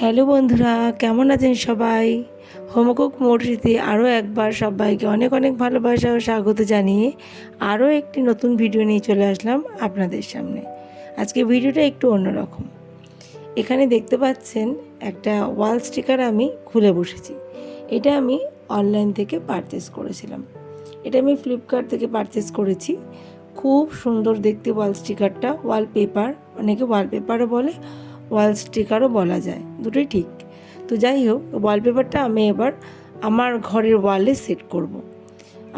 Hello বন্ধুরা, কেমন আছেন সবাই? হোমকুক মোটরিতে আরও একবার সবাইকে অনেক অনেক ভালোবাসা ও স্বাগত জানিয়ে আরও একটি নতুন ভিডিও নিয়ে চলে আসলাম আপনাদের সামনে। আজকে ভিডিওটা একটু অন্যরকম। এখানে দেখতে পাচ্ছেন একটা ওয়াল স্টিকার আমি খুলে বসেছি। এটা আমি অনলাইন থেকে পারচেস করেছিলাম। এটা আমি ফ্লিপকার্ট থেকে পারচেস করেছি। খুব সুন্দর দেখতে ওয়াল স্টিকারটা, ওয়ালপেপার, অনেকে ওয়ালপেপারও বলে ওয়াল স্টিকারও বলা যায়, দুটোই ঠিক। তো যাই হোক ওয়ালপেপারটা আমি এবার আমার ঘরের ওয়ালে সেট করব।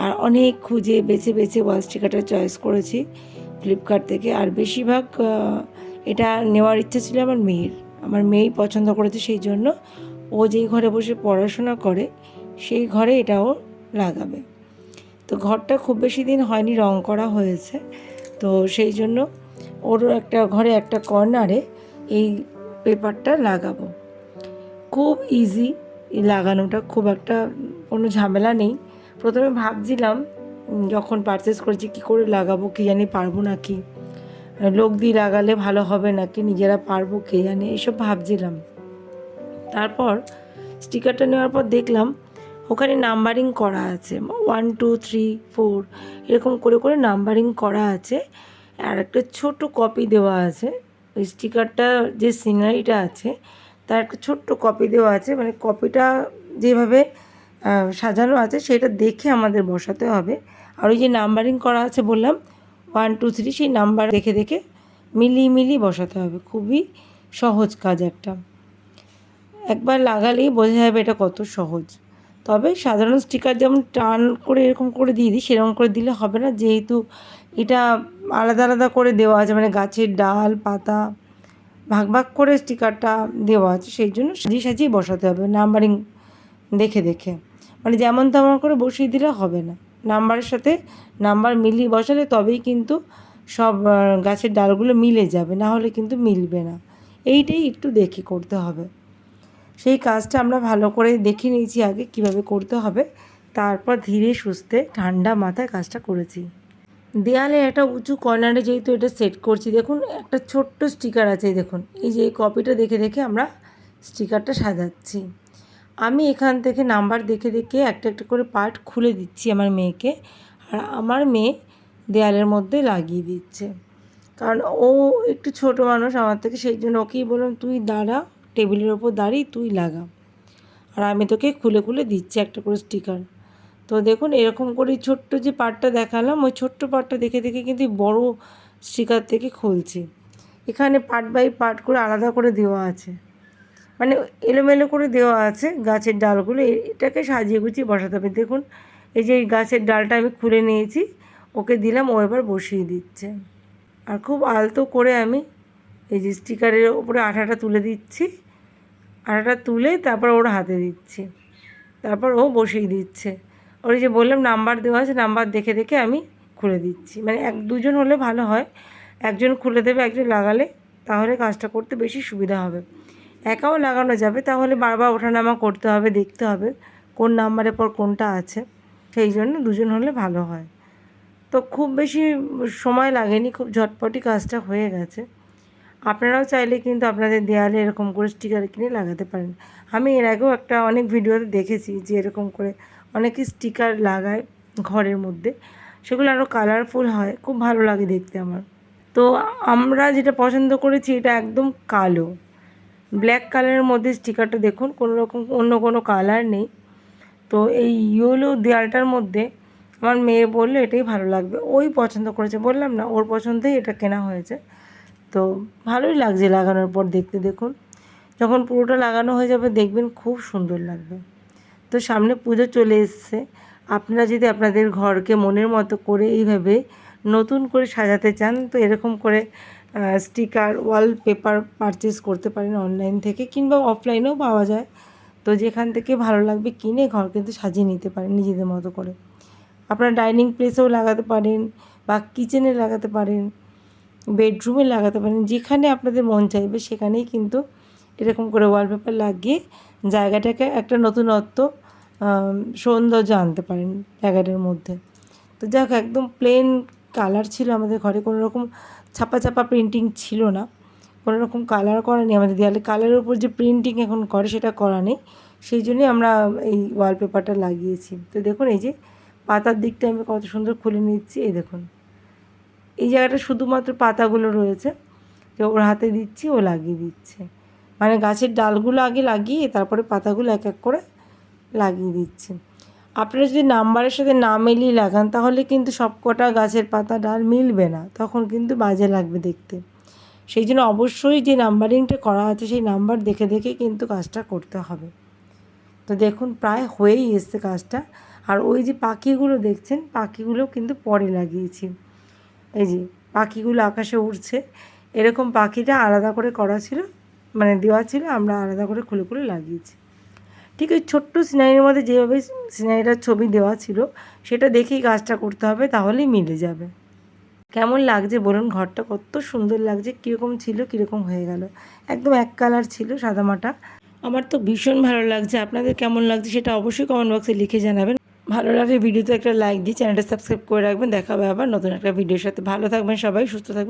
আর অনেক খুঁজে বেছে বেছে ওয়াল স্টিকারটা চয়েস করেছি ফ্লিপকার্ট থেকে। আর বেশিরভাগ এটা নেওয়ার ইচ্ছা ছিল আমার মেয়ের। আমার মেয়েই পছন্দ করেছে সেই জন্য ও যেই ঘরে বসে পড়াশোনা করে, সেই ঘরে এটাও লাগাবে। তো ঘরটা খুব বেশি দিন হয়নি, রং করা হয়েছে। তো সেই জন্য ওর একটা, ঘরে একটা কর্নারে এই পেপারটা লাগাবো। খুব ইজি লাগানোটা, খুব একটা কোনো ঝামেলা নেই। প্রথমে ভাবছিলাম যখন পারচেস করেছি, কী করে লাগাবো, কি জানি পারব নাকি? লোক দিয়ে লাগালে ভালো হবে নাকি? নিজেরা পারব কে জানে, এসব ভাবছিলাম। তারপর স্টিকারটা নেওয়ার পর দেখলাম, ওখানে নাম্বারিং করা আছে। ওয়ান টু থ্রি ফোর এরকম করে করে নাম্বারিং করা আছে। আর একটা ছোট কপি দেওয়া আছে। ওই স্টিকারটা যে সিনারিটা আছে, তার একটা ছোট্ট কপি দেওয়া আছে। মানে কপিটা যেভাবে সাজানো আছে, সেটা দেখে আমাদের বসাতে হবে। আর ওই যে নাম্বারিং করা আছে বললাম ওয়ান টু থ্রি সেই নাম্বার দেখে দেখে মিলিয়ে মিলিয়ে বসাতে হবে। খুবই সহজ কাজ একটা। একবার লাগালেই বোঝা যাবে এটা কত সহজ। তবে সাধারণ স্টিকার যেমন টান করে এরকম করে দিয়ে দিই, সেরকম করে দিলে হবে না। যেহেতু এটা আলাদা আলাদা করে দেওয়া আছে মানে গাছের ডাল, পাতা, ভাগ ভাগ করে স্টিকারটা দেওয়া আছে, সেই জন্য সাজিয়ে সাজিয়ে বসাতে হবে নাম্বারিং দেখে দেখে। মানে যেমন তেমন করে বসিয়ে দিলে হবে না। নাম্বারের সাথে নাম্বার মিলিয়ে বসালে তবেই কিন্তু সব গাছের ডালগুলো মিলে যাবে, না হলে কিন্তু মিলবে না। এইটাই একটু দেখে করতে হবে। সেই কাজটা আমরা ভালো করে দেখে নিয়েছি আগে কীভাবে করতে হবে। তারপর ধীরে সুস্থে ঠান্ডা মাথায় কাজটা করেছি। দেয়ালে একটা উঁচু কর্নারে যেহেতু এটা সেট করছি, দেখুন একটা ছোট্ট স্টিকার আছে দেখুন। এই যে এই কপিটা দেখে দেখে আমরা স্টিকারটা সাজাচ্ছি। আমি এখান থেকে নাম্বার দেখে দেখে একটা একটা করে পার্ট খুলে দিচ্ছি আমার মেয়েকে। আর আমার মেয়ে দেয়ালের মধ্যে লাগিয়ে দিচ্ছে। কারণ ও একটু ছোট মানুষ আমার থেকে, সেই জন্য ওকেই বললাম, তুই দাঁড়া টেবিলের ওপর দাঁড়িয়ে তুই লাগা। আর আমি তোকে খুলে খুলে দিচ্ছি একটা করে স্টিকার তো দেখুন, এরকম করে ছোট্ট যে পার্টটা দেখালাম, ওই ছোট্ট পার্টটা দেখে দেখে কিন্তু বড় স্টিকার থেকে খুলছি। এখানে পার্ট বাই পার্ট করে আলাদা করে দেওয়া আছে। মানে এলোমেলো করে দেওয়া আছে গাছের ডালগুলো। এটাকে সাজিয়ে গুছিয়ে বসাতে হবে। দেখুন, এই যে গাছের ডালটা আমি খুলে নিয়েছি, ওকে দিলাম, ও এবার বসিয়ে দিচ্ছে। আর খুব আলতো করে আমি এই যে স্টিকারের ওপরে আঠাটা তুলে দিচ্ছি। আঠাটা তুলে তারপর ওর হাতে দিচ্ছি। তারপর ও বসিয়ে দিচ্ছে। ওর যে বললাম নাম্বার দেওয়া আছে, নাম্বার দেখে দেখে আমি খুলে দিচ্ছি। মানে এক, দুজন হলে ভালো হয়। একজন খুলে দেবে, একজন লাগালে তাহলে কাজটা করতে বেশি সুবিধা হবে। একাও লাগানো যাবে, তাহলে বারবার ওঠানামা করতে হবে, দেখতে হবে কোন নাম্বারের পর কোনটা আছে। সেই জন্য দুজন হলে ভালো হয়। তো খুব বেশি সময় লাগেনি, খুব ঝটপটি কাজটা হয়ে গেছে। আপনারাও চাইলে কিন্তু আপনাদের দেয়ালে এরকম করে স্টিকার কিনে লাগাতে পারেন। আমি এর আগেও একটা অনেক ভিডিওতে দেখেছি যে এরকম করে অনেকে স্টিকার লাগায় ঘরের মধ্যে। সেগুলো আরও কালারফুল হয়, খুব ভালো লাগে দেখতে আমার। তো আমরা যেটা পছন্দ করেছি এটা একদম কালো। ব্ল্যাক কালারের মধ্যে স্টিকারটা দেখুন, কোনো রকম অন্য কোনো কালার নেই। তো এই ইয়েলো দেয়ালটার মধ্যে আমার মেয়ে বলল, এটাই ভালো লাগবে। ওই পছন্দ করেছে, বললাম না, ওর পছন্দেই এটা কেনা হয়েছে। তো ভালোই লাগছে লাগানোর পর দেখতে দেখুন। যখন পুরোটা লাগানো হয়ে যাবে দেখবেন খুব সুন্দর লাগবে। তো সামনে পুজো চলে এসছে। আপনারা যদি আপনাদের ঘরকে মনের মতো করে এইভাবে নতুন করে সাজাতে চান, তো এরকম করে স্টিকার ওয়ালপেপার পারচেস করতে পারেন অনলাইন থেকে কিংবা অফলাইনেও পাওয়া যায়। তো যেখান থেকে ভালো লাগবে কিনে ঘর কিন্তু সাজিয়ে নিতে পারেন নিজেদের মতো করে। আপনারা ডাইনিং প্লেসেও লাগাতে পারেন বা কিচেনে লাগাতে পারেন। বেডরুমে লাগাতে পারেন, যেখানে আপনাদের মন চাইবে সেখানেই কিন্তু এরকম করে ওয়ালপেপার লাগিয়ে জায়গাটাকে একটা নতুনত্ব সৌন্দর্য আনতে পারেন জায়গাটার মধ্যে। তো যাক, একদম প্লেন কালার ছিল আমাদের ঘরে কোনো রকম ছাপা ছাপা প্রিন্টিং ছিল না কোনো রকম কালার করা নেই আমাদের দেওয়ালে কালারের উপর যে প্রিন্টিং এখন করে সেটা করা নেই, সেই জন্যই আমরা এই ওয়ালপেপারটা লাগিয়েছি। তো দেখুন, এই যে পাতার দিকটা আমি কত সুন্দর খুলে নিচ্ছি, এই দেখুন। এই জায়গাটা শুধুমাত্র পাতাগুলো রয়েছে। তো ওর হাতে দিচ্ছি, ও লাগিয়ে দিচ্ছে। মানে গাছের ডালগুলো আগে লাগিয়ে, তারপরে পাতাগুলো এক এক করে লাগিয়ে দিচ্ছে। আপনারা যদি নাম্বারের সাথে না মিলিয়ে লাগান, তাহলে কিন্তু সব কটা গাছের পাতা, ডাল মিলবে না। তখন কিন্তু বাজে লাগবে দেখতে। সেই জন্য অবশ্যই যে নাম্বারিংটা করা আছে, সেই নাম্বার দেখে দেখে কিন্তু কাজটা করতে হবে। তো দেখুন, প্রায় হয়েই এসছে কাজটা। আর ওই যে পাখিগুলো দেখছেন, পাখিগুলো কিন্তু পরে লাগিয়েছি। এই যে পাখিগুলো আকাশে উড়ছে, এরকম পাখিটা আলাদা করে করা ছিল মানে দেওয়া ছিল, আমরা আলাদা করে খুলে খুলে লাগিয়েছি। ঠিক ওই ছোট্ট সিনারির মধ্যে যেভাবে সিনারিটার ছবি দেওয়া ছিল, সেটা দেখেই কাজটা করতে হবে, তাহলেই মিলে যাবে। কেমন লাগছে বলুন ঘরটা? কত সুন্দর লাগছে, কীরকম ছিল, কীরকম হয়ে গেল। একদম এক কালার ছিল সাদামাটা। আমার তো ভীষণ ভালো লাগছে, আপনাদের কেমন লাগছে সেটা অবশ্যই কমেন্ট বক্সে লিখে জানাবেন। ভালো লাগলে ভিডিওতে একটা লাইক দিয়ে চ্যানেলটা সাবস্ক্রাইব করে রাখবেন। দেখা হবে আবার নতুন একটা ভিডিওর সাথে। ভালো থাকবেন সবাই, সুস্থ থাকবেন।